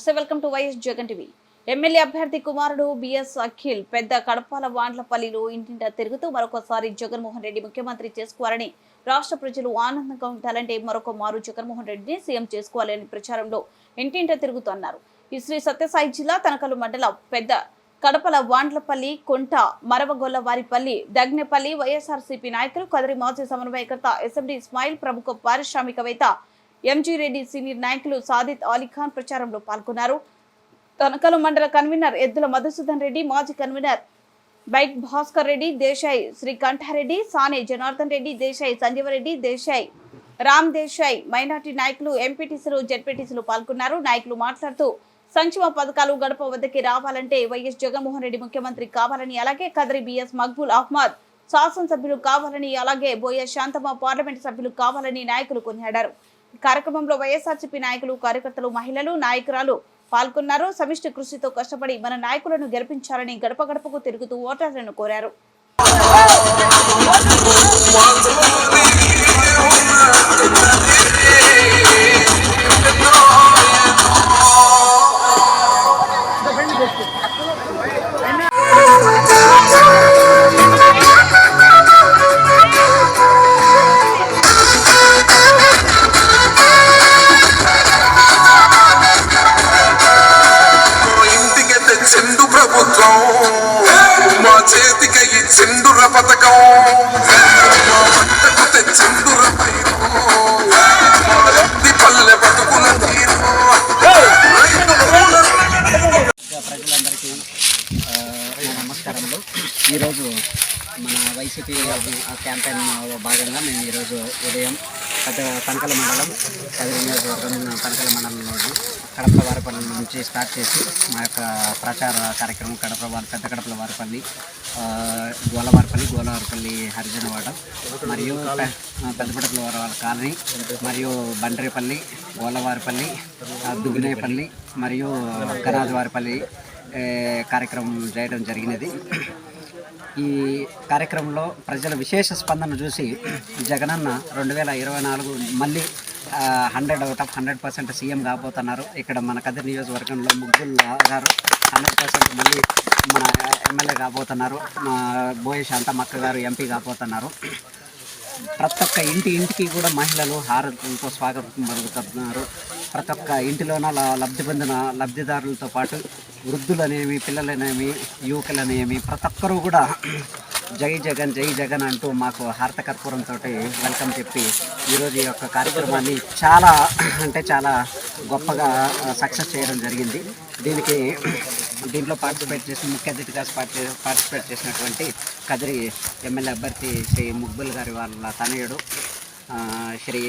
నమస్తే welcome to YS Jagan TV. MLA అభ్యర్థి కుమారుడు బిఎస్ అఖిల్ పెద్ద కడపాల వాండ్లపల్లిలో ఇంటింటా తిరుగుతూ మరొకసారి జగన్మోహన్ రెడ్డి ముఖ్యమంత్రి చేసుకోవాలని రాష్ట్ర ప్రజలు ఆనందంగా ఉండాలంటే మరొక మారు జగన్మోహన్ రెడ్డిని సీఎం చేసుకోవాలని ప్రచారంలో ఇంటింటా తిరుగుతున్నారు. ఈ శ్రీ సత్యసాయి జిల్లా తనకలు మండలం పెద్ద కడపల వాండ్లపల్లి కొంట మరవగొల్ల వారిపల్లి వైఎస్ఆర్సీపీ నాయకులు కదిరి మాజీ సమన్వయకర్త ఎస్ఎండి ఇస్మాయిల్ ప్రముఖ పారిశ్రామికవేత్త ఎంజీ రెడ్డి సీనియర్ నాయకులు సాదిత్ అలీఖాన్ ప్రచారంలో పాల్గొన్నారు. తనకలు మండల కన్వీనర్ ఎద్దుల మధుసూదన్ రెడ్డి మాజీ కన్వీనర్ బైక్ భాస్కర్ రెడ్డి దేశాయ్ శ్రీకంఠారెడ్డి సానే జనార్దన్ రెడ్డి దేశాయ్ సంజీవరెడ్డి దేశాయ్ రామ్ దేశాయ్ మైనార్టీ నాయకులు ఎంపీటీసీలు జెడ్పీటీసీలు పాల్గొన్నారు. నాయకులు మాట్లాడుతూ సంక్షేమ పథకాలు గడప వద్దకి రావాలంటే వైఎస్ జగన్మోహన్ రెడ్డి ముఖ్యమంత్రి కావాలని అలాగే కదరి బిఎస్ మక్బూల్ అహ్మద్ శాసనసభ్యులు కావాలని అలాగే బోయ శాంతమ్మ పార్లమెంట్ సభ్యులు కావాలని నాయకులు కొనియాడారు. కార్యక్రమంలో వైఎస్ఆర్సీపీ నాయకులు కార్యకర్తలు మహిళలు నాయకురాలు పాల్గొన్నారు. సమిష్టి కృషితో కష్టపడి మన నాయకులను గెలిపించాలని గడప గడపకు తిరుగుతూ ఓటర్లను కోరారు. పథకం. పంటకు తెచ్చిండుర పల్లె బతుకుల తీరు ప్రజలందరికీ ఆ, నమస్కారములు ఈరోజు మన వైసీపీ క్యాంపెయిన్ భాగంగా మేము ఈరోజు ఉదయం పెద్ద కనకల మండలం పది నియోజకవర్గం కనకల మండలంలోని కడప వారిపల్లి నుంచి స్టార్ట్ చేసి మా యొక్క ప్రచార కార్యక్రమం కడప వారి పెద్ద కడపల వారిపల్లి గోలవారిపల్లి గోలవారిపల్లి హరిజనవాడ మరియు పెద్దపడపల వారి కాలనీ మరియు బండ్రేపల్లి గోలవారిపల్లి దుగ్గినేపల్లి మరియు గనాజవారిపల్లి కార్యక్రమం చేయడం జరిగినది. ఈ కార్యక్రమంలో ప్రజల విశేష స్పందన చూసి జగనన్న రెండు వేల ఇరవై నాలుగు మళ్ళీ hundred out of hundred percent CM కాబోతున్నారు. ఇక్కడ మన కదిరి నియోజకవర్గంలో ముగ్గురు గారు హండ్రెడ్ పర్సెంట్ మళ్ళీ మన ఎమ్మెల్యే కాబోతున్నారు. మా బోయ శాంతమక్క గారు ఎంపీ కాబోతున్నారు. ప్రతి ఒక్క ఇంటి ఇంటికి కూడా మహిళలు హారతులతో స్వాగతం పలుకుతున్నారు. ప్రతి ఒక్క ఇంటిలోన లబ్ధి పొందిన లబ్ధిదారులతో పాటు వృద్ధులనేమి పిల్లలనేమి యువకులనేమి ప్రతి ఒక్కరూ కూడా జై జగన్ జై జగన్ అంటూ మాకు హారత కర్పూరంతో వెల్కమ్ చెప్పి ఈరోజు ఈ యొక్క కార్యక్రమాన్ని చాలా అంటే చాలా గొప్పగా సక్సెస్ చేయడం జరిగింది. దీనికి దీంట్లో పార్టిసిపేట్ చేసి ముఖ్య అతిథిగా పార్టిసిపేట్ చేసినటువంటి కదిరి ఎమ్మెల్యే అభ్యర్థి శ్రీ ముగ్బుల్ గారి వాళ్ళ తనయుడు శ్రీ